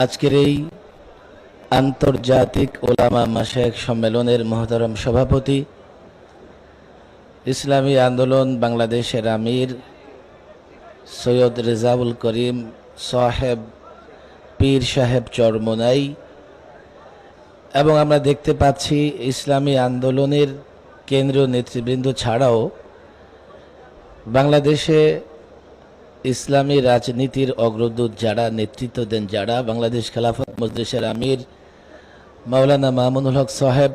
আজকের এই আন্তর্জাতিক ওলামা মাসায়েক সম্মেলনের মহতরম সভাপতি, ইসলামী আন্দোলন বাংলাদেশের আমির সৈয়দ রেজাউল করিম সাহেব, পীর সাহেব চরমোনাই এবং আমরা দেখতে পাচ্ছি ইসলামী আন্দোলনের কেন্দ্রীয় নেতৃবৃন্দ ছাড়াও বাংলাদেশে ইসলামী রাজনীতির অগ্রদূত যারা নেতৃত্ব দেন, যারা বাংলাদেশ খেলাফত মজলিসের আমির মাওলানা মামুনুল হক সাহেব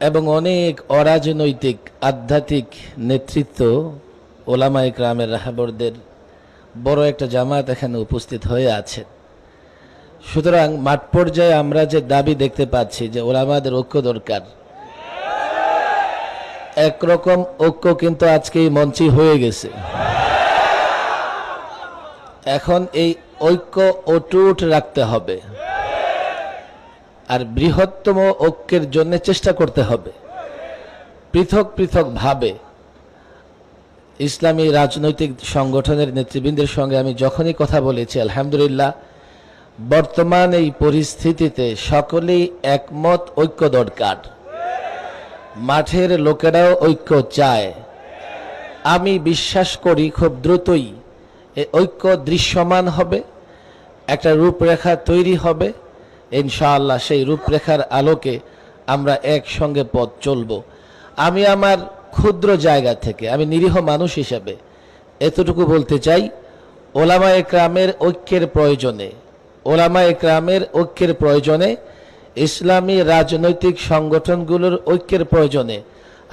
এবং অনেক অরাজনৈতিক, আধ্যাত্মিক নেতৃত্ব ওলামা ইকরামের রাহাবরদের বড় একটা জামাত এখানে উপস্থিত হয়ে আছে। সুতরাং মাঠ পর্যায়ে আমরা যে দাবি দেখতে পাচ্ছি যে ওলামাদের ঐক্য দরকার। একরকম ঐক্য কিন্তু আজকে এই মঞ্চে হয়ে গেছে। এখন এই ঐক্য অটুট রাখতে হবে। আর বৃহত্তম ঐক্যের জন্য চেষ্টা করতে হবে। পৃথক পৃথক ভাবে ইসলামী রাজনৈতিক সংগঠনের নেতৃবৃন্দের সঙ্গে আমি যখনই কথা বলেছি, আলহামদুলিল্লাহ, বর্তমান এই পরিস্থিতিতে সকলেই একমত ঐক্য দরকার। মাঠের লোকেরাও ঐক্য চায়। আমি বিশ্বাস করি খুব দ্রুতই এ ঐক্য দৃশ্যমান হবে, একটা রূপরেখা তৈরি হবে। ইনশাআল্লাহ সেই রূপরেখার আলোকে আমরা একসঙ্গে পথ চলব। আমি আমার ক্ষুদ্র জায়গা থেকে, আমি নিরীহ মানুষ হিসাবে এতটুকু বলতে চাই ওলামা একরামের ঐক্যের প্রয়োজনে ওলামা একরামের ঐক্যের প্রয়োজনে, ইসলামী রাজনৈতিক সংগঠনগুলোর ঐক্যের প্রয়োজনে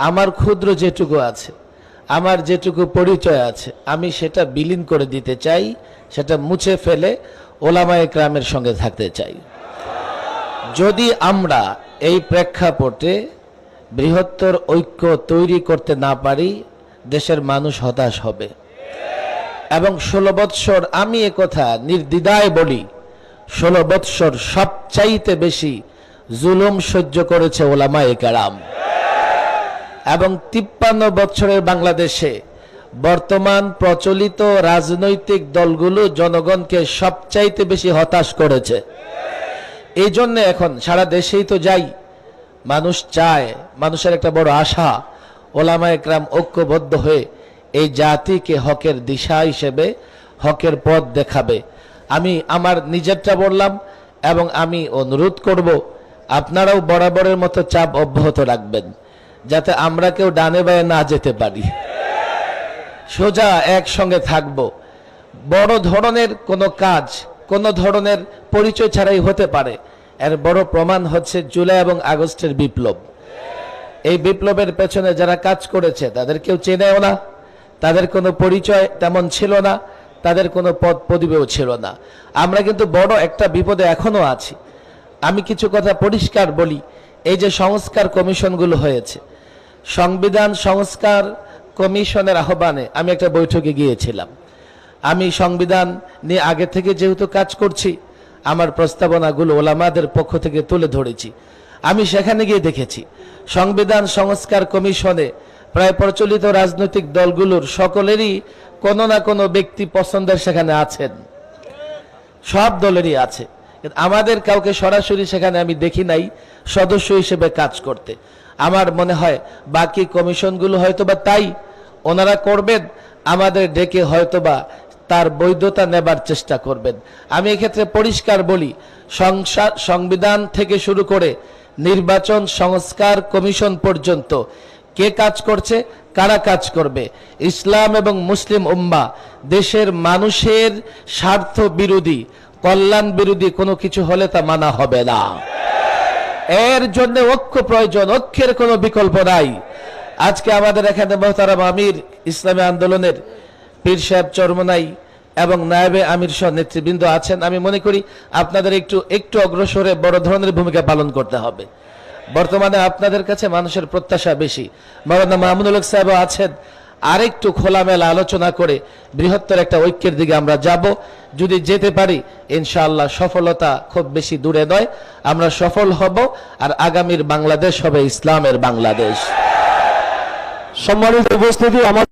আমার ক্ষুদ্র যেটুকু আছে আমার যেটুকু পরিচয় আছে, আমি সেটা বিলীন করে দিতে চাই, সেটা মুছে ফেলে ওলামা একরামের সঙ্গে থাকতে চাই। যদি আমরা এই প্রেক্ষাপটে বৃহত্তর ঐক্য তৈরি করতে না পারি, দেশের মানুষ হতাশ হবে। এবং ষোলো বৎসর আমি কথা নির্দ্বিধায় বলি, ষোলো বৎসর সবচাইতে বেশি জুলুম সহ্য করেছে ওলামা একারাম। এবং তিপ্পান্ন বছরের বাংলাদেশে বর্তমান প্রচলিত রাজনৈতিক দলগুলো জনগণকে সবচাইতে বেশি হতাশ করেছে। এই জন্য এখন সারা দেশেই তো যাই, মানুষ চায়, মানুষের একটা বড় আশা, ওলামা একরাম ঐক্যবদ্ধ হয়ে এই জাতিকে হকের দিশা হিসেবে হকের পথ দেখাবে। আমি আমার নিজেরটা বললাম এবং আমি অনুরোধ করব, আপনারাও বরাবরের মতো চাপ অব্যাহত রাখবেন। যাতে আমরা কেউ ডানে বায়ে না যেতে পারি। সোজা একসঙ্গে থাকব। বড় ধরনের কোনো কাজ, কোনো ধরনের পরিচয় ছাড়াই হতে পারে। এর বড় প্রমাণ হচ্ছে জুলাই এবং আগস্টের বিপ্লব। এই বিপ্লবের পেছনে যারা কাজ করেছে, তাদের কেউ চেনেও না। তাদের কোনো পরিচয় তেমন ছিল না। তাদের কোনো পদ পদবিও ছিল না। আমরা কিন্তু বড় একটা বিপদে এখনও আছি। আমি কিছু কথা পরিষ্কার বলি। এই যে সংস্কার কমিশনগুলো হয়েছে সংবিধান সংস্কার কমিশনের আহ্বানে আমি একটা বৈঠকে গিয়েছিলাম। আমি সংবিধান নিয়ে আগে থেকে যেহেতু কাজ করছি, আমার প্রস্তাবনাগুলো ওলামাদের পক্ষ থেকে তুলে ধরেছি। আমি সেখানে গিয়ে দেখেছি, সংবিধান সংস্কার কমিশনে প্রায় প্রচলিত রাজনৈতিক দলগুলোর সকলেরই কোনো না কোনো ব্যক্তি পছন্দের সেখানে আছেন। সব দলেরই আছে। আমাদের কাউকে সরাসরি সেখানে আমি দেখি নাই, সদস্য হিসেবে কাজ করতে। আমার মনে হয় বাকি কমিশনগুলো হয়তোবা তাই। ওনারা করবেন, আমাদের ডেকে হয়তোবা তার বৈধতা নেবার চেষ্টা করবেন। আমি এক্ষেত্রে পরিষ্কার বলি সংসার সংবিধান থেকে শুরু করে নির্বাচন সংস্কার কমিশন পর্যন্ত কে কাজ করছে, কারা কাজ করবে? ইসলাম এবং মুসলিম উম্মা, দেশের মানুষের স্বার্থ বিরোধী, কল্যাণ বিরোধী কোনো কিছু হলে তা মানা হবে না। এর জন্য ঐক্য প্রয়োজন ঐক্যের কোনো বিকল্প নাই। আজকে আমাদের এখানে মহতারাম আমির ইসলামী আন্দোলনের পীর সাহেব চরমনাই এবং নায়েবে আমির সহ নেতৃবৃন্দ আছেন। আমি মনে করি আপনাদের একটু একটু অগ্রসরে বড় ধরনের ভূমিকা পালন করতে হবে। বর্তমানে আপনাদের কাছে মানুষের প্রত্যাশা বেশি। মৌলানা মাহমুদুল হক সাহেব আছেন। আরেকটু খোলামেলা আলোচনা করে বৃহত্তর একটা ঐক্যের দিকে আমরা যাব। যদি যেতে পারি, ইনশাআল্লাহ সফলতা খুব বেশি দূরে নয়। আমরা সফল হব আর আগামীর বাংলাদেশ হবে ইসলামের বাংলাদেশ। সম্মানিত উপস্থিতি আমার